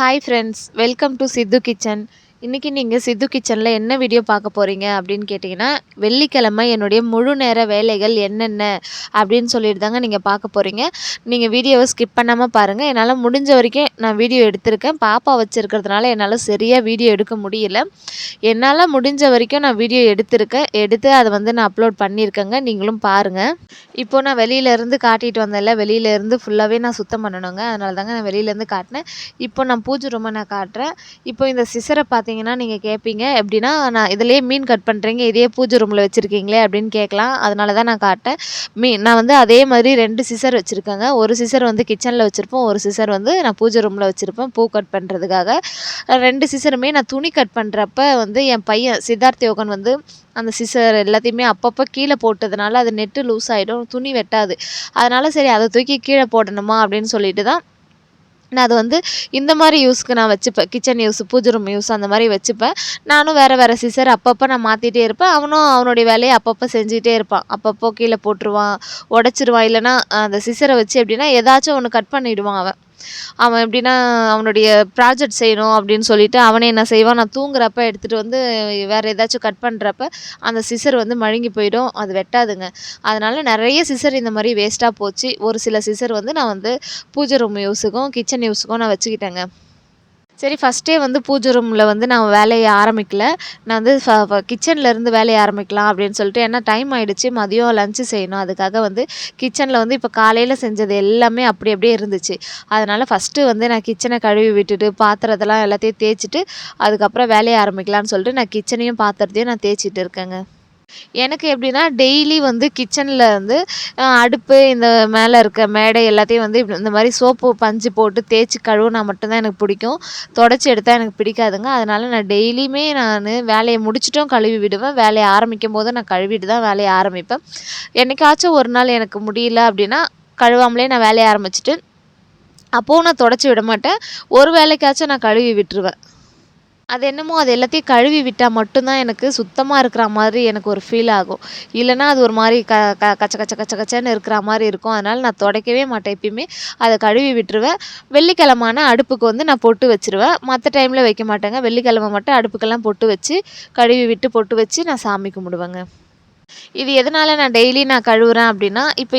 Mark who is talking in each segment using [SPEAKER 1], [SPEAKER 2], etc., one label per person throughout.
[SPEAKER 1] Hi friends welcome to Siddhu kitchen. இன்றைக்கி நீங்கள் சித்து கிச்சனில் என்ன வீடியோ பார்க்க போகிறீங்க அப்படின்னு கேட்டிங்கன்னா வெள்ளிக்கிழமை என்னுடைய முழு நேர வேலைகள் என்னென்ன அப்படின்னு சொல்லிட்டு தாங்க நீங்கள் பார்க்க போகிறீங்க நீங்கள் வீடியோவை ஸ்கிப் பண்ணாமல் பாருங்கள் என்னால் முடிஞ்ச வரைக்கும் நான் வீடியோ எடுத்திருக்கேன். பாப்பா வச்சுருக்கிறதுனால என்னால் சரியாக வீடியோ எடுக்க முடியல. என்னால் முடிஞ்ச வரைக்கும் நான் வீடியோ எடுத்திருக்கேன். எடுத்து அதை வந்து நான் அப்லோட் பண்ணியிருக்கேங்க. நீங்களும் பாருங்கள் இப்போது நான் வெளியிலேருந்து காட்டிகிட்டு வந்தேன்ல வெளியிலேருந்து ஃபுல்லாகவே நான் சுத்தம் பண்ணணுங்க. அதனால தாங்க நான் வெளியிலேருந்து காட்டினேன். இப்போ நான் பூஜை ரூமை நான் காட்டுறேன். இப்போ இந்த சிசரை பார்த்தீங்கன்னா நீங்கள் கேட்பீங்க எப்படின்னா நான் இதுலேயே மீன் கட் பண்ணுறீங்க இதே பூஜை ரூமில் வச்சுருக்கீங்களே அப்படின்னு கேட்கலாம். அதனால தான் நான் காட்டேன். மீன் நான் வந்து அதே மாதிரி ரெண்டு சிசர் வச்சுருக்கேங்க. ஒரு சிசர் வந்து கிச்சனில் வச்சுருப்போம். ஒரு சிசர் வந்து நான் பூஜை ரூமில் வச்சுருப்பேன் பூ கட் பண்ணுறதுக்காக ரெண்டு சிசருமே நான் துணி கட் பண்ணுறப்ப வந்து என் பையன் சித்தார்த் யோகன் வந்து அந்த சிசர் எல்லாத்தையுமே அப்பப்போ கீழே போட்டதுனால அது நெட்டு லூஸ் ஆகிடும் துணி வெட்டாது. அதனால் சரி அதை தூக்கி கீழே போடணுமா அப்படின்னு சொல்லிட்டு தான் நான் அது வந்து இந்த மாதிரி யூஸ்க்கு நான் வச்சுப்பேன். கிச்சன் யூஸ் பூஜை ரூம் யூஸ் அந்த மாதிரி வச்சுப்பேன். நானும் வேறு வேறு சிசர் அப்பப்போ நான் மாற்றிட்டே இருப்பேன். அவனும் அவனுடைய வேலையை அப்பப்போ செஞ்சுட்டே இருப்பான். அப்பப்போ கீழே போட்டுருவான் உடச்சிருவான். இல்லைன்னா அந்த சிசரை வச்சு எப்படின்னா ஏதாச்சும் ஒன்று கட் பண்ணிவிடுவான் அவன். அவன் எப்படின்னா அவனுடைய ப்ராஜெக்ட் செய்யணும் அப்படின்னு சொல்லிட்டு அவனே என்ன செய்வான்? நான் தூங்குறப்ப எடுத்துகிட்டு வந்து வேறு ஏதாச்சும் கட் பண்ணுறப்ப அந்த சிசர் வந்து மழுங்கி போயிடும். அது வெட்டாதுங்க. அதனால் நிறைய சிசர் இந்த மாதிரி வேஸ்ட்டாக போச்சு. ஒரு சில சிசர் வந்து நான் வந்து பூஜை ரூம் யூஸுக்கும் கிச்சன் யூஸுக்கும் நான் வச்சுக்கிட்டேங்க. சரி ஃபஸ்ட்டே வந்து பூஜை ரூமில் வந்து நான் வேலையை ஆரம்பிக்கல. நான் வந்து ஃப கிச்சனில் இருந்து வேலையை ஆரம்பிக்கலாம் அப்படின்னு சொல்லிட்டு ஏன்னா டைம் ஆகிடுச்சு மதியம் லஞ்சு செய்யணும். அதுக்காக வந்து கிச்சனில் வந்து இப்போ காலையில் செஞ்சது எல்லாமே அப்படி அப்படியே இருந்துச்சு. அதனால் ஃபஸ்ட்டு வந்து நான் கிச்சனை கழுவி விட்டுட்டு பாத்திரத்தெல்லாம் எல்லாத்தையும் தேய்ச்சிட்டு அதுக்கப்புறம் வேலையை ஆரம்பிக்கலான்னு சொல்லிட்டு நான் கிச்சனையும் பாத்திரத்தையும் நான் தேய்ச்சிட்டு இருக்கேங்க. எனக்கு எப்படின்னா டெய்லி வந்து கிச்சனில் வந்து அடுப்பு இந்த மேலே இருக்க மேடை எல்லாத்தையும் வந்து இந்த மாதிரி சோப்பு பஞ்சு போட்டு தேய்ச்சி கழுவுனா மட்டும்தான் எனக்கு பிடிக்கும். தொடச்சி எடுத்தால் எனக்கு பிடிக்காதுங்க. அதனால் நான் டெய்லியுமே நான் வேலையை முடிச்சிட்டும் கழுவி விடுவேன். வேலையை ஆரம்பிக்கும் போது நான் கழுவிட்டு தான் வேலையை ஆரம்பிப்பேன். என்னைக்காச்சும் ஒரு நாள் எனக்கு முடியல அப்படின்னா கழுவாமலே நான் வேலையை ஆரம்பிச்சிட்டு அப்போவும் நான் தொடச்சி விட மாட்டேன். ஒரு வேலைக்காச்சும் நான் கழுவி விட்டுருவேன். அது என்னமோ அது எல்லாத்தையும் கழுவி விட்டால் மட்டும்தான் எனக்கு சுத்தமாக இருக்கிற மாதிரி எனக்கு ஒரு ஃபீல் ஆகும். இல்லைன்னா அது ஒரு மாதிரி க க கச்ச கச்ச கச்ச கச்சன்னு இருக்கிற மாதிரி இருக்கும். அதனால் நான் துடைக்கவே மாட்டேன் எப்பயுமே. அதை கழுவி விட்டுருவேன். வெள்ளிக்கிழமான அடுப்புக்கு வந்து நான் பொட்டு வச்சுருவேன். மற்ற டைமில் வைக்க மாட்டேங்க. வெள்ளிக்கிழமை மட்டும் அடுப்புக்கெல்லாம் பொட்டு வச்சு கழுவி விட்டு பொட்டு வச்சு நான் சாமி கும்பிடுவேங்க. இது எதனால் நான் டெய்லி நான் கழுவுறேன் அப்படின்னா இப்போ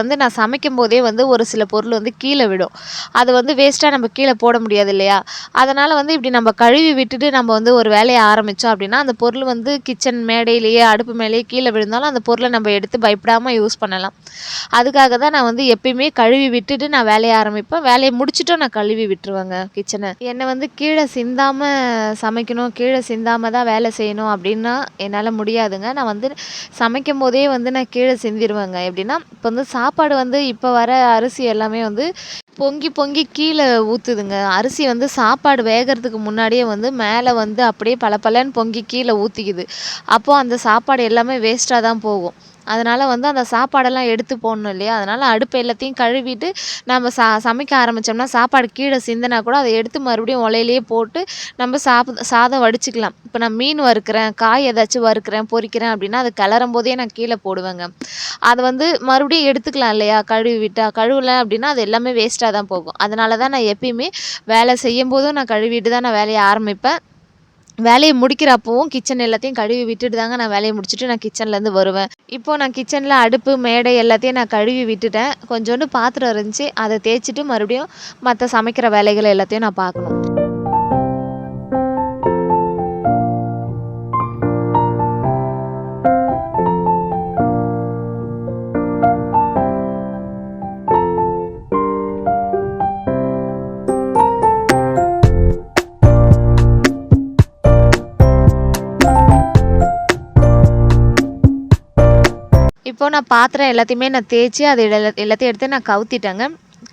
[SPEAKER 1] வந்து நான் சமைக்கும் போதே வந்து ஒரு சில பொருள் வந்து கீழே விடும். அது வந்து வேஸ்ட்டாக நம்ம கீழே போட முடியாது இல்லையா? அதனால் வந்து இப்படி நம்ம கழுவி விட்டுட்டு நம்ம வந்து ஒரு வேலையை ஆரம்பித்தோம் அப்படின்னா அந்த பொருள் வந்து கிச்சன் மேடையிலேயே அடுப்பு மேலேயே கீழே விழுந்தாலும் அந்த பொருளை நம்ம எடுத்து பயப்படாமல் யூஸ் பண்ணலாம். அதுக்காக தான் நான் வந்து எப்பயுமே கழுவி விட்டுட்டு நான் வேலையை ஆரம்பிப்பேன். வேலையை முடிச்சுட்டும் நான் கழுவி விட்டுருவேங்க கிச்சனை என்னை வந்து கீழே சிந்தாமல் சமைக்கணும் கீழே சிந்தாமல் தான் வேலை செய்யணும் அப்படின்னா என்னால் முடியாதுங்க. நான் வந்து சமைக்கும் போதே வந்து நான் கீழே சிந்திடுவேங்க எப்படின்னா இப்போ வந்து சாப்பாடு வந்து இப்போ வர அரிசி எல்லாமே வந்து பொங்கி பொங்கி கீழே ஊற்றுதுங்க அரிசி வந்து சாப்பாடு வேகிறதுக்கு முன்னாடியே வந்து மேலே வந்து அப்படியே பளபளன்னு பொங்கி கீழே ஊற்றிக்குது அப்போது அந்த சாப்பாடு எல்லாமே வேஸ்ட்டாக தான் போகும். அதனால் வந்து அந்த சாப்பாடெல்லாம் எடுத்து போடணும் இல்லையா? அதனால் அடுப்பு எல்லாத்தையும் கழுவிட்டு நம்ம சா சமைக்க ஆரம்பித்தோம்னா சாப்பாடு கீழே சிந்தினா கூட அதை எடுத்து மறுபடியும் உலையிலேயே போட்டு நம்ம சாப் சாதம் வடிச்சுக்கலாம். இப்போ நான் மீன் வறுக்கிறேன் காய் ஏதாச்சும் வறுக்கிறேன் பொரிக்கிறேன் அப்படின்னா அது கிளறும் போதே நான் கீழே போடுவேங்க. அதை வந்து மறுபடியும் எடுத்துக்கலாம் இல்லையா? கழுவி விட்டால் கழுவலை அப்படின்னா அது எல்லாமே வேஸ்ட்டாக தான் போகும். அதனால தான் நான் எப்பயுமே வேலை செய்யும் போதும் நான் கழுவிட்டு தான் நான் வேலையை ஆரம்பிப்பேன். வேலையை முடிக்கிற அப்போவும் கிச்சன் எல்லாத்தையும் கழுவி விட்டுட்டு தாங்க நான் வேலையை முடிச்சுட்டு நான் கிச்சன்லேருந்து வருவேன். இப்போ நான் கிச்சனில் அடுப்பு மேடை எல்லாத்தையும் நான் கழுவி விட்டுட்டேன். கொஞ்சோண்டு பாத்திரம் இருந்துச்சு அதை தேய்ச்சிட்டு மறுபடியும் மற்ற சமைக்கிற வேலைகள் எல்லாத்தையும் நான் பார்க்கணும். இப்போது நான் பாத்திரம் எல்லாத்தையுமே நான் தேய்ச்சி அதை எல்லாத்தையும் எடுத்து நான் கவுத்திட்டேங்க.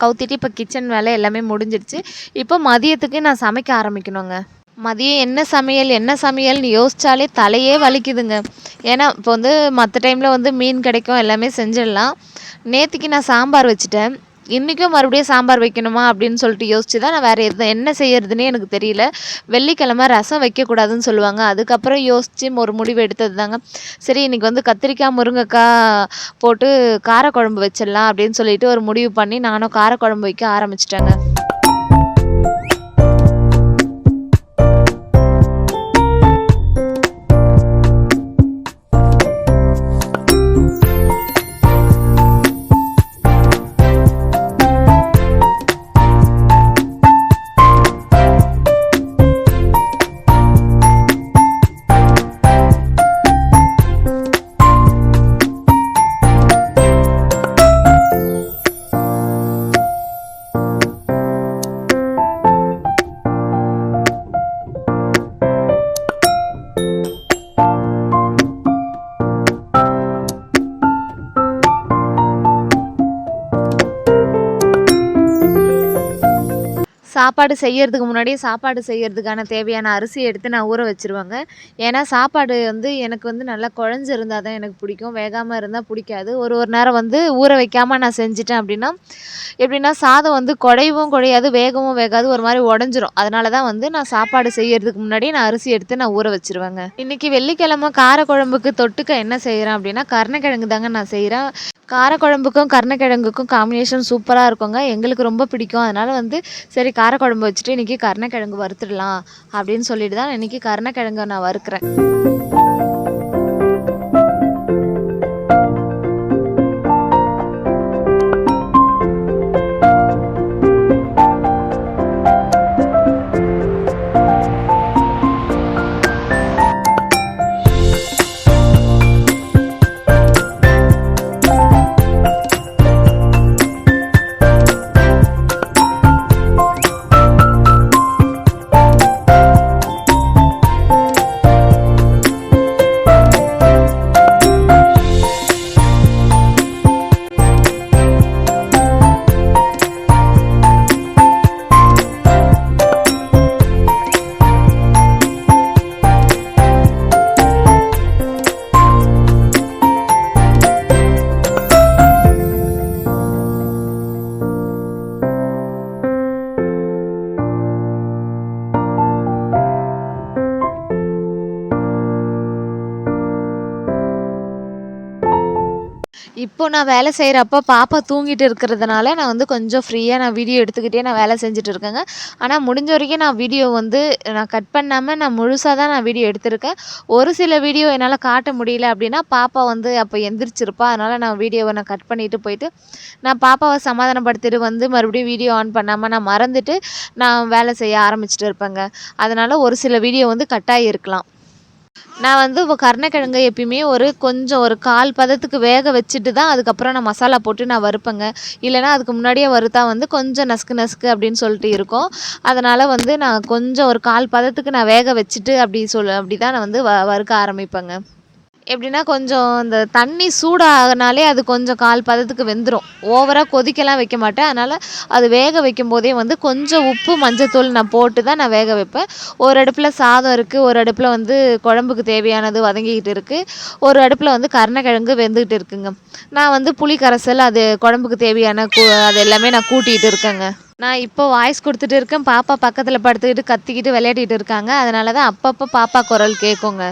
[SPEAKER 1] கவுத்திட்டு இப்போ கிச்சன் வேலை எல்லாமே முடிஞ்சிடுச்சு இப்போ மதியத்துக்கு நான் சமைக்க ஆரம்பிக்கணுங்க. மதியம் என்ன சமையல் என்ன சமையல்னு யோசித்தாலே தலையே வலிக்குதுங்க. ஏன்னா இப்போ வந்து மற்ற டைமில் வந்து மீன் கிடைக்கும் எல்லாமே செஞ்சிடலாம். நேற்றுக்கு நான் சாம்பார் வச்சுட்டேன். இன்றைக்கும் மறுபடியும் சாம்பார் வைக்கணுமா அப்படின்னு சொல்லிட்டு யோசிச்சு தான் நான் வேறு எது என்ன செய்யறதுனே எனக்கு தெரியல. வெள்ளிக்கிழமை ரசம் வைக்கக்கூடாதுன்னு சொல்லுவாங்க. அதுக்கப்புறம் யோசித்து ஒரு முடிவு எடுத்தது தாங்க சரி இன்றைக்கி வந்து கத்திரிக்காய் முருங்கைக்காய் போட்டு காரக்குழம்பு வச்சிடலாம் அப்படின்னு சொல்லிட்டு ஒரு முடிவு பண்ணி நானும் காரக்குழம்பு வைக்க ஆரம்பிச்சிட்டேங்க. சாப்பாடு செய்யறதுக்கு முன்னாடியே சாப்பாடு செய்யறதுக்கான தேவையான அரிசி எடுத்து நான் ஊற வச்சுருவேங்க. ஏன்னா சாப்பாடு வந்து எனக்கு வந்து நல்லா குழஞ்சு இருந்தால் தான் எனக்கு பிடிக்கும். வேகாமல் இருந்தால் பிடிக்காது. ஒரு ஒரு நேரம் வந்து ஊற வைக்காமல் நான் செஞ்சுட்டேன் அப்படின்னா எப்படின்னா சாதம் வந்து குடையவும் குடையாது வேகவும் வேகாது. ஒரு மாதிரி உடஞ்சிரும். அதனால தான் வந்து நான் சாப்பாடு செய்யறதுக்கு முன்னாடி நான் அரிசி எடுத்து நான் ஊற வச்சுருவேங்க. இன்றைக்கி வெள்ளிக்கிழமை காரக்குழம்புக்கு தொட்டுக்க என்ன செய்கிறேன் அப்படின்னா கருணக்கிழங்கு தாங்க நான் செய்கிறேன் காரக்குழம்புக்கும் கருணக்கிழங்குக்கும் காம்பினேஷன் சூப்பராக இருக்குங்க. எங்களுக்கு ரொம்ப பிடிக்கும். அதனால் வந்து சரி காரக்குழம்பு வச்சுட்டு இன்றைக்கி கருணக்கிழங்கு வறுத்துடலாம் அப்படின்னு சொல்லிட்டு தான் இன்றைக்கி கருணக்கிழங்கை நான் வறுக்கிறேன். நான் வேலை செய்கிறப்ப பாப்பா தூங்கிட்டு இருக்கிறதுனால நான் வந்து கொஞ்சம் ஃப்ரீயாக நான் வீடியோ எடுத்துக்கிட்டே நான் வேலை செஞ்சுட்டு இருக்கேங்க. ஆனால் முடிஞ்ச வரைக்கும் நான் வீடியோ வந்து நான் கட் பண்ணாமல் நான் முழுசாக தான் நான் வீடியோ எடுத்திருக்கேன். ஒரு சில வீடியோ என்னால் காட்ட முடியல அப்படின்னா பாப்பா வந்து அப்போ எந்திரிச்சிருப்பா. அதனால் நான் வீடியோவை நான் கட் பண்ணிவிட்டு போயிட்டு நான் பாப்பாவை சமாதானப்படுத்திட்டு வந்து மறுபடியும் வீடியோ ஆன் பண்ணாமல் நான் மறந்துட்டு நான் வேலை செய்ய ஆரம்பிச்சிட்டு இருப்பேங்க. அதனால் ஒரு சில வீடியோ வந்து கட்டாகி இருக்கலாம் நான் வந்து இப்போ கருணக்கிழங்கு எப்பயுமே ஒரு கொஞ்சம் ஒரு கால் பதத்துக்கு வேக வச்சுட்டு தான் அதுக்கப்புறம் நான் மசாலா போட்டு நான் வறுப்பேங்க. இல்லைன்னா அதுக்கு முன்னாடியே வறுத்தா வந்து கொஞ்சம் நசுக்கு நசுக்கு அப்படின்னு சொல்லிட்டு இருக்கும். அதனால் வந்து நான் கொஞ்சம் ஒரு கால் பதத்துக்கு நான் வேக வச்சுட்டு அப்படி சொல் அப்படி தான் நான் வந்து வ வறுக்க ஆரம்பிப்பேங்க. எப்படின்னா கொஞ்சம் இந்த தண்ணி சூடாகனாலே அது கொஞ்சம் கால் பதத்துக்கு வெந்துடும் ஓவராக கொதிக்கலாம் வைக்க மாட்டேன். அதனால் அது வேக வைக்கும் போதே வந்து கொஞ்சம் உப்பு மஞ்சத்தூள் நான் போட்டு தான் நான் வேக வைப்பேன். ஒரு அடுப்பில் சாதம் இருக்குது ஒரு அடுப்பில் வந்து குழம்புக்கு தேவையானது வதங்கிக்கிட்டு இருக்குது ஒரு அடுப்பில் வந்து கருணக்கிழங்கு வெந்துக்கிட்டு இருக்குங்க. நான் வந்து புளி கரைசல் அது குழம்புக்கு தேவையான கூ அது எல்லாமே நான் கூட்டிகிட்டு இருக்கேங்க. நான் இப்போ வாய்ஸ் கொடுத்துட்டு இருக்கேன். பாப்பா பக்கத்தில் படுத்துக்கிட்டு கத்திக்கிட்டு விளையாடிட்டு இருக்காங்க. அதனால தான் அப்பப்போ பாப்பா குரல் கேட்குங்க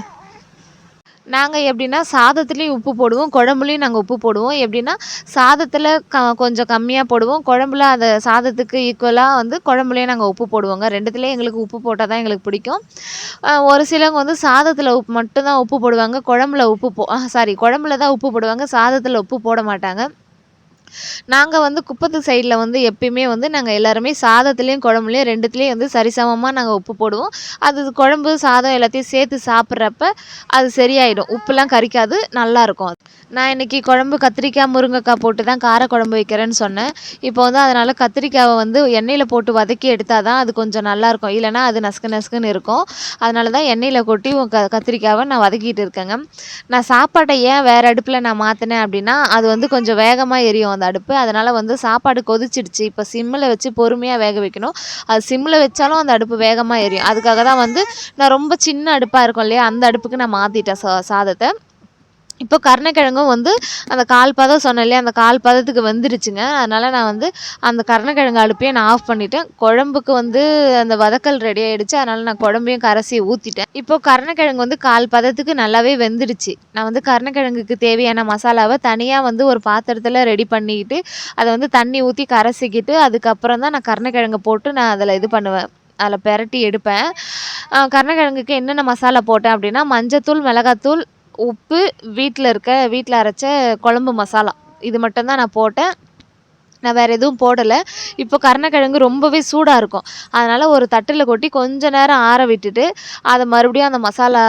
[SPEAKER 1] நாங்கள் எப்படின்னா சாதத்துலேயும் உப்பு போடுவோம் குழம்புலையும் நாங்கள் உப்பு போடுவோம். எப்படின்னா சாதத்தில் க கொஞ்சம் கம்மியாக போடுவோம். குழம்புல அதை சாதத்துக்கு ஈக்குவலாக வந்து குழம்புலையும் நாங்கள் உப்பு போடுவோங்க. ரெண்டுத்துலேயும் எங்களுக்கு உப்பு போட்டால் தான் எங்களுக்கு பிடிக்கும். ஒரு சிலவங்க வந்து சாதத்தில் உப்பு மட்டும்தான் உப்பு போடுவாங்க. குழம்புல உப்பு போ சாரி குழம்புல தான் உப்பு போடுவாங்க. சாதத்தில் உப்பு போட மாட்டாங்க. நாங்கள் வந்து குப்பத்து சைடில் வந்து எப்பயுமே வந்து நாங்கள் எல்லாருமே சாதத்துலேயும் குழம்புலையும் ரெண்டுத்துலேயும் வந்து சரிசமமாக நாங்கள் உப்பு போடுவோம். அது குழம்பு சாதம் எல்லாத்தையும் சேர்த்து சாப்பிட்றப்ப அது சரியாயிடும். உப்புலாம் கரிக்காது நல்லாயிருக்கும் நான் இன்றைக்கி குழம்பு கத்திரிக்காய் முருங்கைக்காய் போட்டு தான் கார குழம்பு வைக்கிறேன்னு சொன்னேன். இப்போ வந்து அதனால் கத்திரிக்காயை வந்து எண்ணெயில் போட்டு வதக்கி எடுத்தால் தான் அது கொஞ்சம் நல்லாயிருக்கும். இல்லைனா அது நசுக்கு நசுக்குன்னு இருக்கும். அதனால தான் எண்ணெயில் கொட்டி க கத்திரிக்காவை நான் வதக்கிட்டு இருக்கேங்க. நான் சாப்பாட்டை ஏன் வேறு அடுப்பில் நான் மாற்றினேன் அப்படின்னா அது வந்து கொஞ்சம் வேகமாக எரியும் அந்த அடுப்பு. அதனால் வந்து சாப்பாடு கொதிச்சிடுச்சு. இப்போ சிம்மில் வச்சு பொறுமையாக வேக வைக்கணும். அது சிம்மில் வச்சாலும் அந்த அடுப்பு வேகமாக எரியும். அதுக்காக தான் வந்து நான் ரொம்ப சின்ன அடுப்பாக இருக்கும் இல்லையா அந்த அடுப்புக்கு நான் மாற்றிட்டேன் சா சாதத்தை. இப்போ கருணக்கிழங்கும் வந்து அந்த கால் பதம் சொன்னேன் இல்லையா அந்த கால் பதத்துக்கு வந்துடுச்சுங்க அதனால் நான் வந்து அந்த கருணக்கிழங்கு அடுப்பையே நான் ஆஃப் பண்ணிட்டேன். குழம்புக்கு வந்து அந்த வதக்கல் ரெடி ஆகிடுச்சு அதனால் நான் குழம்பையும் கரைசி ஊற்றிட்டேன் இப்போ கருணக்கிழங்கு வந்து கால் பதத்துக்கு நல்லாவே வெந்துடுச்சு நான் வந்து கருணக்கிழங்குக்கு தேவையான மசாலாவை தனியாக வந்து ஒரு பாத்திரத்தில் ரெடி பண்ணிக்கிட்டு அதை வந்து தண்ணி ஊற்றி கரைசிக்கிட்டு அதுக்கப்புறம் தான் நான் கருணக்கிழங்கு போட்டு நான் அதில் இது பண்ணுவேன். அதில் பெரட்டி எடுப்பேன். கருணக்கிழங்குக்கு என்னென்ன மசாலா போட்டேன் அப்படின்னா மஞ்சத்தூள் மிளகாத்தூள் உப்பு வீட்டில் இருக்க வீட்டில் அரைச்ச குழம்பு மசாலா. இது மட்டும்தான் நான் போட்டேன். நான் வேறு எதுவும் போடலை. இப்போ கருணக்கிழங்கு ரொம்பவே சூடாக இருக்கும். அதனால் ஒரு தட்டில் கொட்டி கொஞ்ச நேரம் ஆற விட்டுட்டு அதை மறுபடியும் அந்த மசாலா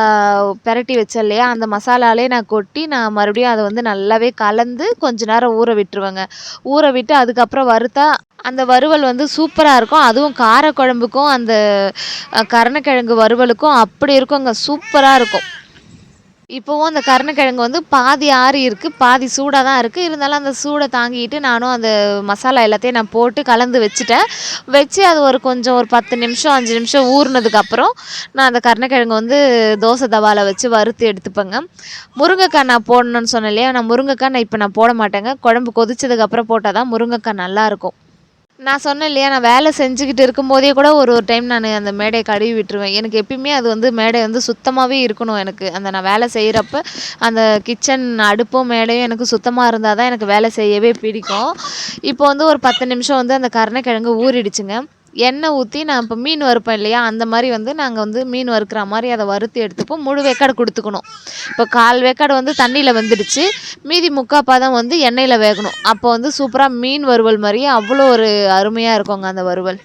[SPEAKER 1] பெரட்டி வச்ச இல்லையா? அந்த மசாலாலே நான் கொட்டி நான் மறுபடியும் அதை வந்து நல்லாவே கலந்து கொஞ்ச நேரம் ஊற விட்டுருவேங்க. ஊற விட்டு அதுக்கப்புறம் வறுத்தா அந்த வறுவல் வந்து சூப்பராக இருக்கும். அதுவும் காரக்குழம்புக்கும் அந்த கருணக்கிழங்கு வறுவலுக்கும் அப்படி இருக்குங்க. சூப்பராக இருக்கும். இப்போவும் அந்த கருணக்கிழங்கு வந்து பாதி ஆறி இருக்குது பாதி சூடாக தான் இருக்குது இருந்தாலும் அந்த சூடை தாங்கிட்டு நானும் அந்த மசாலா எல்லாத்தையும் நான் போட்டு கலந்து வச்சுட்டேன். வச்சு அது ஒரு கொஞ்சம் ஒரு பத்து நிமிஷம் அஞ்சு நிமிஷம் ஊறினதுக்கப்புறம் நான் அந்த கருணக்கிழங்கு வந்து தோசை தவாவில் வச்சு வறுத்து எடுத்துப்பேங்க. முருங்கைக்காய் நான் போடணும்னு சொன்னேன் இல்லையா? நான் முருங்கைக்காய் நான் இப்போ நான் போட மாட்டேங்க. குழம்பு கொதிச்சதுக்கப்புறம் போட்டால் தான் முருங்கைக்காய் நல்லாயிருக்கும் நான் சொன்னேன் இல்லையா நான் வேலை செஞ்சுக்கிட்டு இருக்கும்போதே கூட ஒரு ஒரு டைம் நான் அந்த மேடையை கழுவி விட்டுருவேன். எனக்கு எப்பயுமே அது வந்து மேடை வந்து சுத்தமாகவே இருக்கணும் எனக்கு. அந்த நான் வேலை செய்கிறப்ப அந்த கிச்சன் அடுப்பும் மேடையும் எனக்கு சுத்தமாக இருந்தால் தான் எனக்கு வேலை செய்யவே பிடிக்கும். இப்போ வந்து ஒரு பத்து நிமிஷம் வந்து அந்த கருணக்கிழங்கு ஊறிடுச்சுங்க. எண்ணெய் ஊற்றி நான் இப்போ மீன் வறுப்பேன் இல்லையா? அந்த மாதிரி வந்து நாங்கள் வந்து மீன் வறுக்கிற மாதிரி அதை வறுத்து எடுத்துப்போம். முழு வேக்காடு கொடுத்துக்கணும். இப்போ கால் வேக்காடு வந்து தண்ணியில் வெந்துடுச்சு. மீதி முக்கால் பாதம் வந்து எண்ணெயில் வேகணும். அப்போ வந்து சூப்பராக மீன் வறுவல் மாதிரியே அவ்வளோ ஒரு அருமையாக இருக்குங்க அந்த வறுவல்.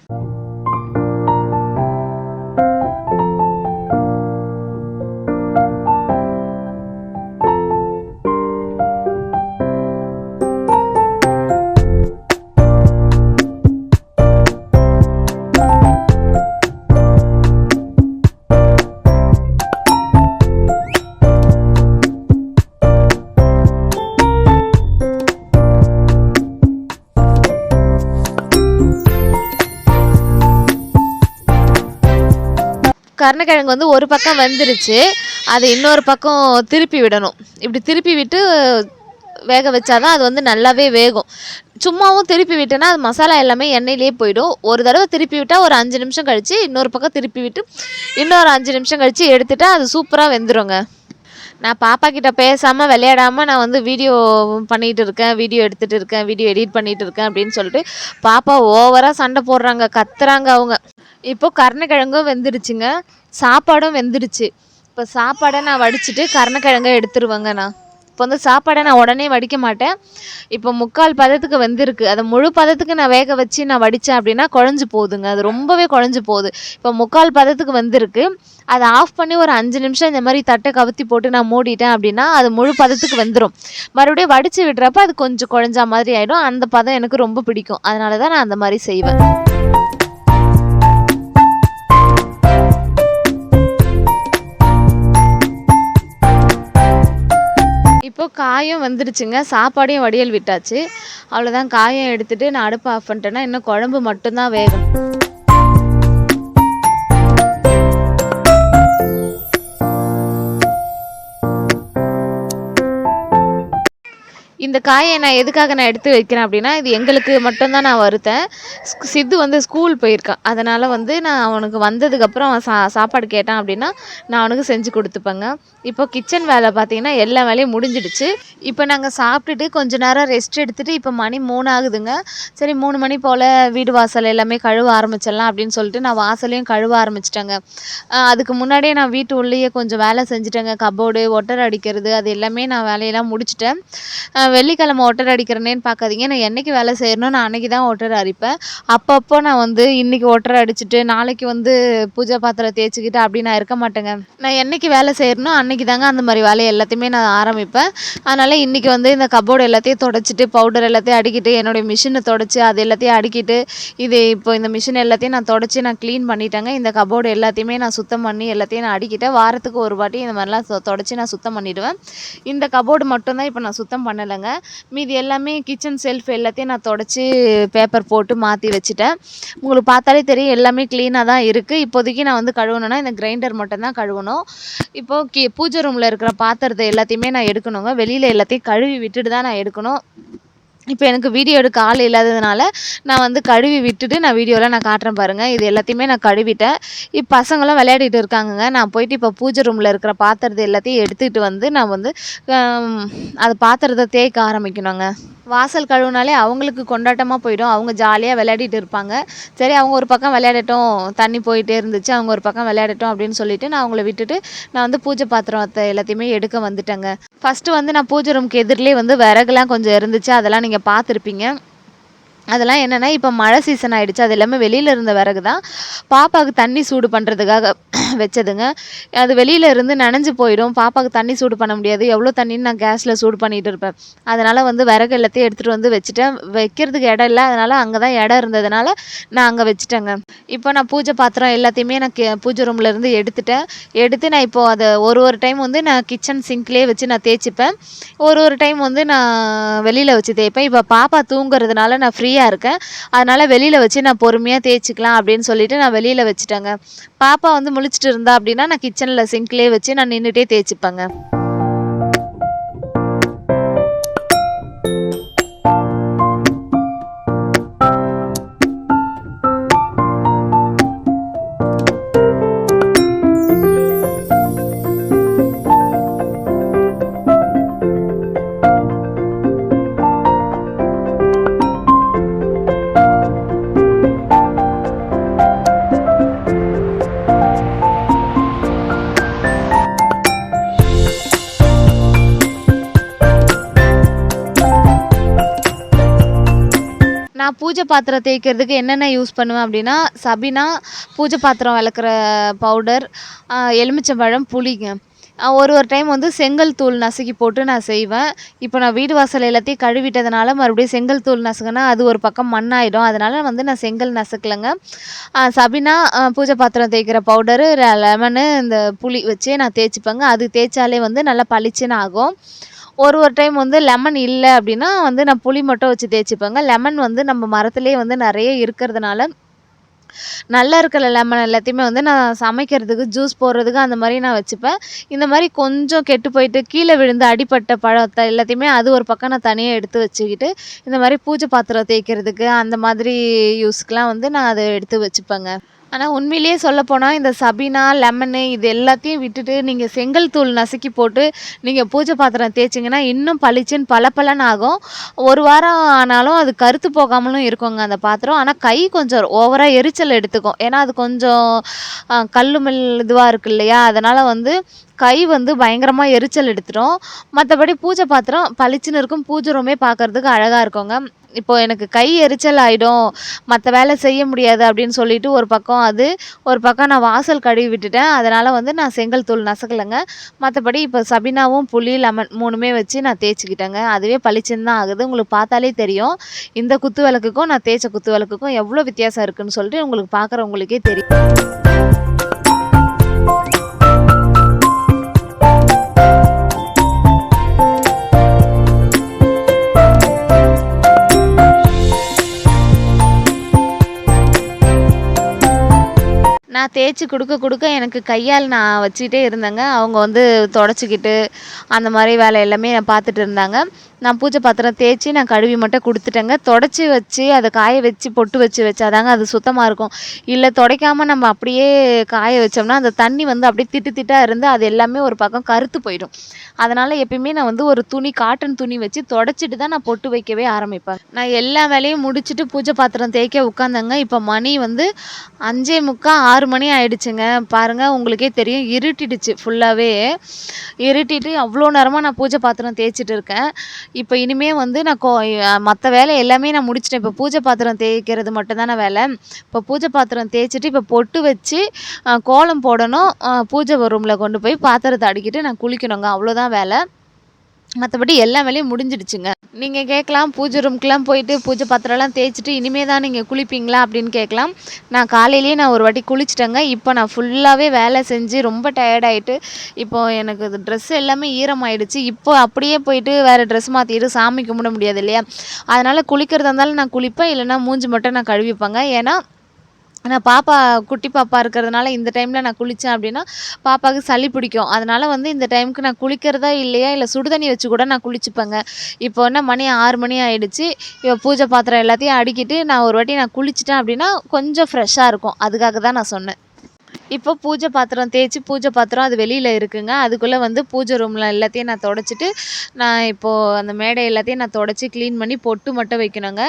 [SPEAKER 1] கருணக்கிழங்கு வந்து ஒரு பக்கம் வெந்துருச்சு அதை இன்னொரு பக்கம் திருப்பி விடணும். இப்படி திருப்பி விட்டு வேக வச்சாதான் அது வந்து நல்லாவே வேகும். சும்மாவும் திருப்பி விட்டேன்னா அது மசாலா எல்லாமே எண்ணெயிலேயே போயிடும். ஒரு தடவை திருப்பி விட்டால் ஒரு அஞ்சு நிமிஷம் கழித்து இன்னொரு பக்கம் திருப்பி விட்டு இன்னொரு அஞ்சு நிமிஷம் கழித்து எடுத்துட்டா அது சூப்பராக வெந்துடுங்க நான் பாப்பா கிட்ட பேசாமல் விளையாடாமல் நான் வந்து வீடியோ பண்ணிகிட்டு இருக்கேன் வீடியோ எடுத்துகிட்டு இருக்கேன் வீடியோ எடிட் பண்ணிகிட்டு இருக்கேன் அப்படின்னு சொல்லிட்டு பாப்பா ஓவராக சண்டை போடுறாங்க கத்துறாங்க அவங்க. இப்போது கருணக்கிழங்கும் வெந்துருச்சுங்க. சாப்பாடும் வெந்துடுச்சு. இப்போ சாப்பாடை நான் வடிச்சிட்டு கருணக்கிழங்க எடுத்துருவேங்கண்ணா இப்போ வந்து சாப்பாடை நான் உடனே வடிக்க மாட்டேன். இப்போ முக்கால் பதத்துக்கு வெந்திருக்கு. அதை முழு பதத்துக்கு நான் வேக வச்சு நான் வடித்தேன் அப்படின்னா குழஞ்சி போகுதுங்க. அது ரொம்பவே குழஞ்சி போகுது. இப்போ முக்கால் பதத்துக்கு வந்திருக்கு. அதை ஆஃப் பண்ணி ஒரு அஞ்சு நிமிஷம் இந்த மாதிரி தட்டை கவுத்தி போட்டு நான் மூடிட்டேன் அப்படின்னா அது முழு பதத்துக்கு வந்துடும் மறுபடியும் வடித்து விடுறப்ப அது கொஞ்சம் குழஞ்சா மாதிரி ஆகிடும் அந்த பதம் எனக்கு ரொம்ப பிடிக்கும். அதனால தான் நான் அந்த மாதிரி செய்வேன். இப்போ காயும் வந்துடுச்சுங்க சாப்பாடையும் வடியல் விட்டாச்சு. அவ்வளோதான் காயம் எடுத்துட்டு நான் அடுப்பு ஆஃப் பண்ணிட்டேன்னா இன்னும் குழம்பு மட்டும்தான் வேகும். இந்த காயை நான் எதுக்காக நான் எடுத்து வைக்கிறேன் அப்படின்னா இது எங்களுக்கு மட்டும்தான் நான் வருத்தேன். சித்து வந்து ஸ்கூல் போயிருக்கான் அதனால் வந்து நான் அவனுக்கு வந்ததுக்கப்புறம் அவன் சா சாப்பாடு கேட்டான் அப்படின்னா நான் அவனுக்கு செஞ்சு கொடுத்துப்பேங்க. இப்போ கிச்சன் வேலை பார்த்தீங்கன்னா எல்லா வேலையும் முடிஞ்சிடுச்சு. இப்போ நாங்கள் சாப்பிட்டுட்டு கொஞ்ச நேரம் ரெஸ்ட் எடுத்துகிட்டு இப்போ மணி மூணு ஆகுதுங்க சரி மூணு மணி போல் வீடு வாசல் எல்லாமே கழுவ ஆரம்பிச்சிடலாம் அப்படின்னு சொல்லிட்டு நான் வாசலையும் கழுவ ஆரம்பிச்சிட்டேங்க. அதுக்கு முன்னாடியே நான் வீட்டு உள்ளேயே கொஞ்சம் வேலை செஞ்சுட்டேங்க. கபோர்டு ஒட்டர் அடிக்கிறது அது எல்லாமே நான் வேலையெல்லாம் முடிச்சிட்டேன். வெள்ளிக்கிழமை ஓட்டர் அடிக்கிறேனேன்னு பார்க்காதீங்க. நான் என்னைக்கு வேலை செய்யணும் நான் அன்னைக்கு தான் ஒட்டர் அடிப்பேன். அப்பப்போ நான் வந்து இன்னைக்கு ஓட்டர் அடிச்சுட்டு நாளைக்கு வந்து பூஜை பாத்திரம் தேய்ச்சிக்கிட்டு அப்படி நான் இருக்க மாட்டேங்க. நான் என்னைக்கு வேலை செய்யணும் அன்னைக்கு தாங்க அந்த மாதிரி வேலையை எல்லாத்தையுமே நான் ஆரம்பிப்பேன். அதனால் இன்னைக்கு வந்து இந்த கபோர்டு எல்லாத்தையும் தொடச்சிட்டு பவுடர் எல்லாத்தையும் அடிக்கிட்டு என்னுடைய மிஷினை தொடச்சி அது எல்லாத்தையும் அடிக்கிட்டு இது இப்போ இந்த மிஷின் எல்லாத்தையும் நான் தொடச்சி நான் க்ளீன் பண்ணிட்டேங்க. இந்த கபோர்டு எல்லாத்தையுமே நான் சுத்தம் பண்ணி எல்லாத்தையும் நான் அடிக்கிட்டேன். வாரத்துக்கு ஒரு வாட்டி இந்த மாதிரிலாம் தொடச்சி நான் சுத்தம் பண்ணிவிடுவேன் இந்த கபோர்டு மட்டும்தான் இப்போ நான் சுத்தம் பண்ணலைங்க. மீதி எல்லாமே கிச்சன் செல்ஃப் எல்லாத்தையும் நான் தொடச்சி பேப்பர் போட்டு மாற்றி வச்சுட்டேன். உங்களுக்கு பார்த்தாலே தெரியும் எல்லாமே க்ளீனாக தான் இருக்குது இப்போதைக்கு நான் வந்து கழுவணும்னா இந்த கிரைண்டர் மட்டும்தான் கழுவணும். இப்போது கி பூஜை ரூமில் இருக்கிற பாத்திரத்தை எல்லாத்தையுமே நான் எடுக்கணுங்க. வெளியில் எல்லாத்தையும் கழுவி விட்டுட்டு தான் நான் எடுக்கணும். இப்போ எனக்கு வீடியோ எடுக்க ஆள் இல்லாததுனால நான் வந்து கழுவி விட்டுட்டு நான் வீடியோவில் நான் காட்டுறேன் பாருங்கள் இது எல்லாத்தையுமே நான் கழுவிட்டேன். இப்போ பசங்களும் விளையாடிட்டு இருக்காங்கங்க. நான் போயிட்டு இப்போ பூஜை ரூமில் இருக்கிற பாத்திரத்தை எல்லாத்தையும் எடுத்துக்கிட்டு வந்து நான் வந்து அது பாத்திரத்தை தேய்க்க ஆரம்பிக்கணுங்க. வாசல் கழுவுனாலே அவங்களுக்கு கொண்டாட்டமாக போயிடும். அவங்க ஜாலியாக விளையாடிட்டு இருப்பாங்க. சரி அவங்க ஒரு பக்கம் விளையாடட்டும் தண்ணி போயிட்டே இருந்துச்சு அவங்க ஒரு பக்கம் விளையாடட்டும் அப்படின்னு சொல்லிட்டு நான் அவங்கள விட்டுட்டு நான் வந்து பூஜை பாத்திரத்தை எல்லாத்தையுமே எடுக்க வந்துட்டேங்க. ஃபஸ்ட்டு வந்து நான் பூஜை ரூமுக்கு எதிரிலே வந்து விறகுலாம் கொஞ்சம் இருந்துச்சு. அதெல்லாம் நீங்கள் பார்த்துருப்பீங்க அதெல்லாம் என்னென்னா இப்போ மழை சீசன் ஆகிடுச்சு அது எல்லாமே வெளியில் இருந்த விறகு தான் பாப்பாவுக்கு தண்ணி சூடு பண்ணுறதுக்காக வச்சதுங்க. அது வெளியில் இருந்து நனைஞ்சு போயிடும். பாப்பாவுக்கு தண்ணி சூடு பண்ண முடியாது. எவ்வளோ தண்ணின்னு நான் கேஸில் சூடு பண்ணிகிட்டு இருப்பேன். அதனால் வந்து விறகு எல்லாத்தையும் எடுத்துகிட்டு வந்து வச்சுட்டேன். வைக்கிறதுக்கு இடம் இல்லை. அதனால் அங்கே தான் இடம் இருந்ததுனால நான் அங்கே வச்சுட்டேங்க. இப்போ நான் பூஜை பாத்திரம் எல்லாத்தையுமே நான் கே பூஜை ரூமில் இருந்து எடுத்துட்டேன். எடுத்து நான் இப்போது அதை ஒரு ஒரு டைம் வந்து நான் கிச்சன் சிங்க்லேயே வச்சு நான் தேய்ச்சிப்பேன். ஒரு ஒரு டைம் வந்து நான் வெளியில் வச்சு தேய்ப்பேன். இப்போ பாப்பா தூங்குறதுனால நான் ஃப்ரீ ஃப்ரீயாக இருக்கேன். அதனால் வெளியில் வச்சு நான் பொறுமையாக தேய்ச்சிக்கலாம் அப்படின்னு சொல்லிட்டு நான் வெளியில் வச்சுட்டேங்க. பாப்பா வந்து முழிச்சிட்டு இருந்தா அப்படின்னா நான் கிச்சனில் சிங்க்லேயே வச்சு நான் நின்றுட்டே தேய்ச்சிப்பேங்க. நான் பூஜை பாத்திரம் தேய்க்கிறதுக்கு என்னென்ன யூஸ் பண்ணுவேன் அப்படின்னா சபினா பூஜை பாத்திரம் விளக்குற பவுடர் எலுமிச்சம்பழம் புளிங்க. ஒரு ஒரு டைம் வந்து செங்கல் தூள் நசுக்கி போட்டு நான் செய்வேன். இப்போ நான் வீடு வாசல் எல்லாத்தையும் கழுவிட்டதுனால மறுபடியும் செங்கல் தூள் நசுக்கினா அது ஒரு பக்கம் மண்ணாயிடும். அதனால் வந்து நான் செங்கல் நசுக்கலைங்க. சபினா பூஜை பாத்திரம் தேய்க்கிற பவுடரு லெமனு இந்த புளி வச்சே நான் தேய்ச்சிப்பேங்க. அது தேய்ச்சாலே வந்து நல்லா பளிச்சுன்னு ஆகும். ஒரு ஒரு டைம் வந்து லெமன் இல்லை அப்படின்னா வந்து நான் புளி மட்டும் வச்சு தேய்ச்சிப்பேங்க. லெமன் வந்து நம்ம மரத்துலேயே வந்து நிறைய இருக்கிறதுனால நல்லா இருக்கிற லெமன் எல்லாத்தையுமே வந்து நான் சமைக்கிறதுக்கு ஜூஸ் போடுறதுக்கு அந்த மாதிரி நான் வச்சுப்பேன். இந்த மாதிரி கொஞ்சம் கெட்டு போயிட்டு கீழே விழுந்து அடிப்பட்ட பழத்தை எல்லாத்தையுமே அது ஒரு பக்கம் நான் தனியாக எடுத்து வச்சுக்கிட்டு இந்த மாதிரி பூஜை பாத்திரம் தேய்க்கிறதுக்கு அந்த மாதிரி யூஸ்க்கெலாம் வந்து நான் அதை எடுத்து வச்சுப்பேங்க. ஆனால் உண்மையிலேயே சொல்லப்போனால் இந்த சபீனா லெமனு இது எல்லாத்தையும் விட்டுட்டு நீங்கள் செங்கல் தூள் நசுக்கி போட்டு நீங்கள் பூஜை பாத்திரம் தேய்ச்சிங்கன்னா இன்னும் பளிச்சுன்னு பளபளன்னு ஆகும். ஒரு வாரம் ஆனாலும் அது கருத்து போகாமலும் இருக்குங்க அந்த பாத்திரம். ஆனால் கை கொஞ்சம் ஓவராக எரிச்சல் எடுத்துக்கும். ஏன்னா அது கொஞ்சம் அஹ், கல்லு இதுவாக இருக்கு இல்லையா? அதனால் வந்து கை வந்து பயங்கரமாக எரிச்சல் எடுத்துடும் மற்றபடி பூஜை பாத்திரம் பளிச்சுன்னு இருக்கும். பூஜை ரூமே பார்க்கறதுக்கு அழகாக இருக்குங்க. இப்போ எனக்கு கை எரிச்சல் ஆகிடும் மற்ற வேலை செய்ய முடியாது அப்படின்னு சொல்லிட்டு ஒரு பக்கம் அது ஒரு பக்கம் நான் வாசல் கழுவி விட்டுட்டேன். அதனால் வந்து நான் செங்கல் தூள் நசக்கலைங்க. மற்றபடி இப்போ சபினாவும் புளி லெமன் மூணுமே வச்சு நான் தேய்ச்சிக்கிட்டேங்க. அதுவே பளிச்சுன்னு தான் ஆகுது. உங்களுக்கு பார்த்தாலே தெரியும். இந்த குத்து விளக்குக்கும் நான் தேய்ச்ச குத்து விளக்குக்கும் எவ்வளோ வித்தியாசம் இருக்குன்னு சொல்லிட்டு உங்களுக்கு பார்க்குறவங்களுக்கே தெரியும். நான் தேய்ச்சி கொடுக்க கொடுக்க எனக்கு கையால் நான் வச்சுக்கிட்டே இருந்தேங்க. அவங்க வந்து தொடச்சிக்கிட்டு அந்த மாதிரி வேலை எல்லாமே நான் பார்த்துட்டு இருந்தாங்க. நான் பூஜை பாத்திரம் தேய்ச்சி நான் கழுவி மட்டும் கொடுத்துட்டேங்க. தொடச்சி வச்சு அதை காய வச்சு பொட்டு வச்சு வச்சாதாங்க அது சுத்தமாக இருக்கும். இல்லை துடைக்காமல் நம்ம அப்படியே காய வச்சோம்னா அந்த தண்ணி வந்து அப்படியே திட்டு திட்டாக இருந்து அது எல்லாமே ஒரு பக்கம் கருத்து போயிடும். அதனால் எப்பயுமே நான் வந்து ஒரு துணி காட்டன் துணி வச்சு தொடச்சிட்டு தான் நான் பொட்டு வைக்கவே ஆரம்பிப்பேன். நான் எல்லா வேலையும் முடிச்சுட்டு பூஜை பாத்திரம் தேய்க்க உட்காந்தேங்க. இப்போ மணி வந்து அஞ்சே முக்கால் ஆறு மணி ஆயிடுச்சுங்க. பாருங்கள் உங்களுக்கே தெரியும் இருட்டிடுச்சு ஃபுல்லாகவே இருட்டிட்டு அவ்வளோ நேரமாக நான் பூஜை பாத்திரம் தேய்ச்சிட்டு இருக்கேன். இப்போ இனிமே வந்து நான் கோ மற்ற வேலை எல்லாமே நான் முடிச்சிட்டேன். இப்போ பூஜை பாத்திரம் தேய்க்கிறது மட்டும்தானே வேலை. இப்போ பூஜை பாத்திரம் தேய்ச்சிட்டு இப்போ பொட்டு வச்சு கோலம் போடணும். பூஜை ரூமில் கொண்டு போய் பாத்திரத்தை அடுக்கிட்டு நான் குளிக்கணுங்க. அவ்வளோதான் வேலை. மற்றபடி எல்லா வேலையும் முடிஞ்சிடுச்சுங்க. நீங்கள் கேட்கலாம் பூஜை ரூம்க்குலாம் போயிட்டு பூஜை பாத்திரம்லாம் தேய்ச்சிட்டு இனிமே தான் நீங்கள் குளிப்பீங்களா அப்படின்னு கேட்கலாம். நான் காலையிலேயே நான் ஒரு வாட்டி குளிச்சிட்டேங்க. இப்போ நான் ஃபுல்லாகவே வேலை செஞ்சு ரொம்ப டயர்டாயிட்டு இப்போ எனக்கு இது ட்ரெஸ் எல்லாமே ஈரமாயிடுச்சு. இப்போ அப்படியே போயிட்டு வேறு ட்ரெஸ் மாற்றிட்டு சாமி கும்பிட முடியாது இல்லையா? அதனால் குளிக்கிறதா இருந்தாலும் நான் குளிப்பேன் இல்லைன்னா மூஞ்சி மட்டும் நான் கழுவிப்பேங்க. ஏன்னா நான் பாப்பா குட்டி பாப்பா இருக்கிறதுனால இந்த டைமில் நான் குளித்தேன் அப்படின்னா பாப்பாவுக்கு சளி பிடிக்கும். அதனால் வந்து இந்த டைமுக்கு நான் குளிக்கிறதா இல்லையா இல்லை சுடுதண்ணி வச்சு கூட நான் குளிச்சுப்பேங்க. இப்போ என்ன மணி ஆறு மணி ஆகிடுச்சு இப்போ பூஜை பாத்திரம் எல்லாத்தையும் அடுக்கிட்டு நான் ஒரு வாட்டி நான் குளிச்சிட்டேன் அப்படின்னா கொஞ்சம் ஃப்ரெஷ்ஷாக இருக்கும். அதுக்காக தான் நான் சொன்னேன். இப்போ பூஜை பாத்திரம் தேய்ச்சி பூஜை பாத்திரம் அது வெளியில் இருக்குங்க. அதுக்குள்ளே வந்து பூஜை ரூமில் எல்லாத்தையும் நான் தொடச்சிட்டு நான் இப்போது அந்த மேடை எல்லாத்தையும் நான் தொடச்சி க்ளீன் பண்ணி பொட்டு மட்டும் வைக்கணுங்க.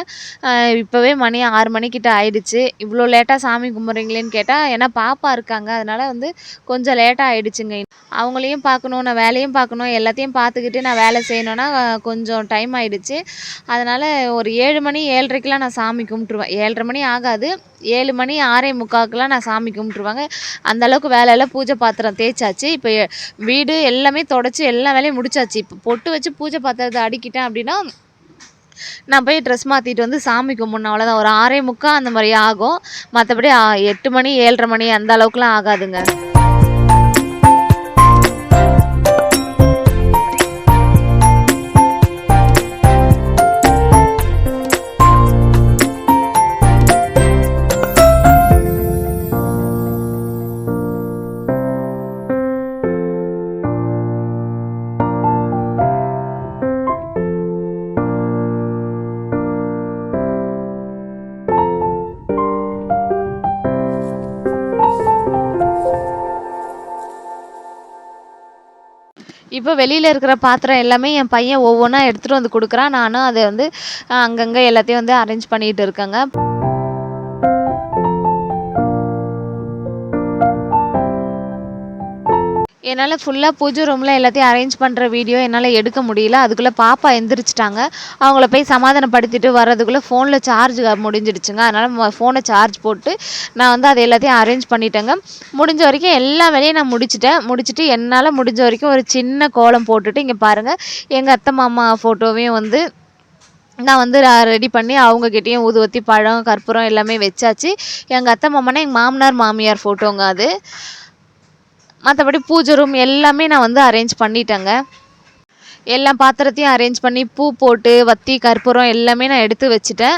[SPEAKER 1] இப்போவே மணி ஆறு மணிக்கிட்ட ஆயிடுச்சு. இவ்வளோ லேட்டாக சாமி கும்பிட்றீங்களேன்னு கேட்டால் ஏன்னா பாப்பா இருக்காங்க. அதனால் வந்து கொஞ்சம் லேட்டாக ஆயிடுச்சுங்க. அவங்களையும் பார்க்கணும் நான் வேலையும் பார்க்கணும் எல்லாத்தையும் பார்த்துக்கிட்டு நான் வேலை செய்யணுன்னா கொஞ்சம் டைம் ஆயிடுச்சு. அதனால் ஒரு ஏழு மணி ஏழரைக்கெலாம் நான் சாமி கும்பிட்ருவேன் ஏழரை மணி ஆகாது. ஏழு மணி ஆறே முக்காக்கெலாம் நான் சாமி கும்பிட்ருவாங்க அந்தளவுக்கு வேலையெல்லாம் பூஜை பாத்திரம் தேய்ச்சாச்சு. இப்போ வீடு எல்லாமே தொடச்சி எல்லா வேலையும் முடிச்சாச்சு. இப்போ பொட்டு வச்சு பூஜை பாத்திரத்தை அடிக்கிட்டேன் அப்படின்னா நான் போய் ட்ரெஸ் மாற்றிட்டு வந்து சாமி கும்பிட்ணும். அவ்வளோதான் ஒரு ஆறே முக்கால் அந்த மாதிரி ஆகும். மற்றபடி எட்டு மணி ஏழரை மணி அந்த அளவுக்குலாம் ஆகாதுங்க. இப்போ வெளியில் இருக்கிற பாத்திரம் எல்லாமே என் பையன் ஒவ்வொன்றா எடுத்துகிட்டு வந்து கொடுக்குறான். நானும் அதை வந்து அங்கங்கே எல்லாத்தையும் வந்து அரேஞ்ச் பண்ணிகிட்டு இருக்கேங்க. என்னால் ஃபுல்லாக பூஜை ரூமில் எல்லாத்தையும் அரேஞ்ச் பண்ணுற வீடியோ என்னால் எடுக்க முடியல. அதுக்குள்ளே பாப்பா எந்திரிச்சிட்டாங்க. அவங்கள போய் சமாதானப்படுத்திட்டு வர்றதுக்குள்ளே ஃபோனில் சார்ஜ் முடிஞ்சிடுச்சுங்க. அதனால் ஃபோனை சார்ஜ் போட்டு நான் வந்து அதை எல்லாத்தையும் அரேஞ்ச் பண்ணிட்டேங்க. முடிஞ்ச வரைக்கும் எல்லா வேலையும் நான் முடிச்சிட்டேன். முடிச்சுட்டு என்னால் முடிஞ்ச வரைக்கும் ஒரு சின்ன கோலம் போட்டுட்டு இங்கே பாருங்கள் எங்கள் அத்தை மாமா ஃபோட்டோவையும் வந்து நான் வந்து ரெடி பண்ணி அவங்கக்கிட்டேயும் ஊதுவத்தி பழம் கற்பூரம் எல்லாமே வச்சாச்சு. எங்கள் அத்தை மாமானா எங்கள் மாமனார் மாமியார் ஃபோட்டோங்க அது. மற்றபடி பூஜை ரூம் எல்லாமே நான் வந்து அரேஞ்ச் பண்ணிட்டேங்க. எல்லா பாத்திரத்தையும் அரேஞ்ச் பண்ணி பூ போட்டு வத்தி கற்பூரம் எல்லாமே நான் எடுத்து வச்சுட்டேன்.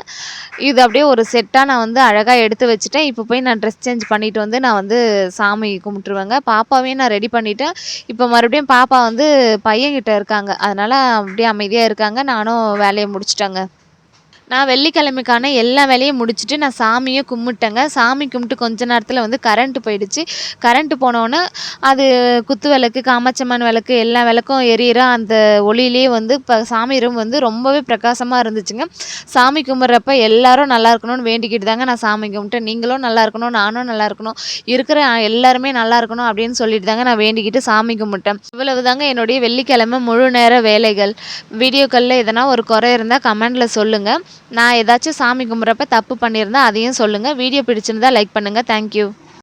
[SPEAKER 1] இது அப்படியே ஒரு செட்டாக நான் வந்து அழகாக எடுத்து வச்சுட்டேன். இப்போ போய் நான் ட்ரெஸ் சேஞ்ச் பண்ணிவிட்டு வந்து நான் வந்து சாமி கும்பிட்ருவேங்க பாப்பாவையும் நான் ரெடி பண்ணிவிட்டேன் இப்போ மறுபடியும் பாப்பா வந்து பையன்கிட்ட இருக்காங்க. அதனால் அப்படியே அமைதியாக இருக்காங்க. நானும் வேலையை முடிச்சிட்டேங்க. நான் வெள்ளிக்கிழமைக்கான எல்லா வேலையும் முடிச்சுட்டு நான் சாமியை கும்பிட்டேங்க. சாமி கும்பிட்டு கொஞ்ச நேரத்தில் வந்து கரண்ட்டு போயிடுச்சு. கரண்ட்டு போனோன்னே அது குத்து விளக்கு காமாட்சம்மன் விளக்கு எல்லா விளக்கும் எரியிற அந்த ஒளியிலே வந்து இப்போ சாமி ரூம் வந்து ரொம்பவே பிரகாசமாக இருந்துச்சுங்க. சாமி கும்பிட்றப்ப எல்லாரும் நல்லா இருக்கணும்னு வேண்டிக்கிட்டு தாங்க நான் சாமி கும்பிட்டேன். நீங்களும் நல்லா இருக்கணும் நானும் நல்லா இருக்கணும் இருக்கிற எல்லாருமே நல்லா இருக்கணும் அப்படின்னு சொல்லிட்டு தாங்க நான் வேண்டிக்கிட்டு சாமி கும்பிட்டேன். இவ்வளவு தாங்க என்னுடைய வெள்ளிக்கிழமை முழு நேர வேலைகள். வீடியோக்களில் எதனா ஒரு குறை இருந்தால் கமெண்டில் சொல்லுங்கள் நான் ஏதாச்சும் சாமி கும்பிட்றப்ப தப்பு பண்ணியிருந்தா அதையும் சொல்லுங்கள் வீடியோ பிடிச்சிருந்தா லைக் பண்ணுங்கள் தேங்க்யூ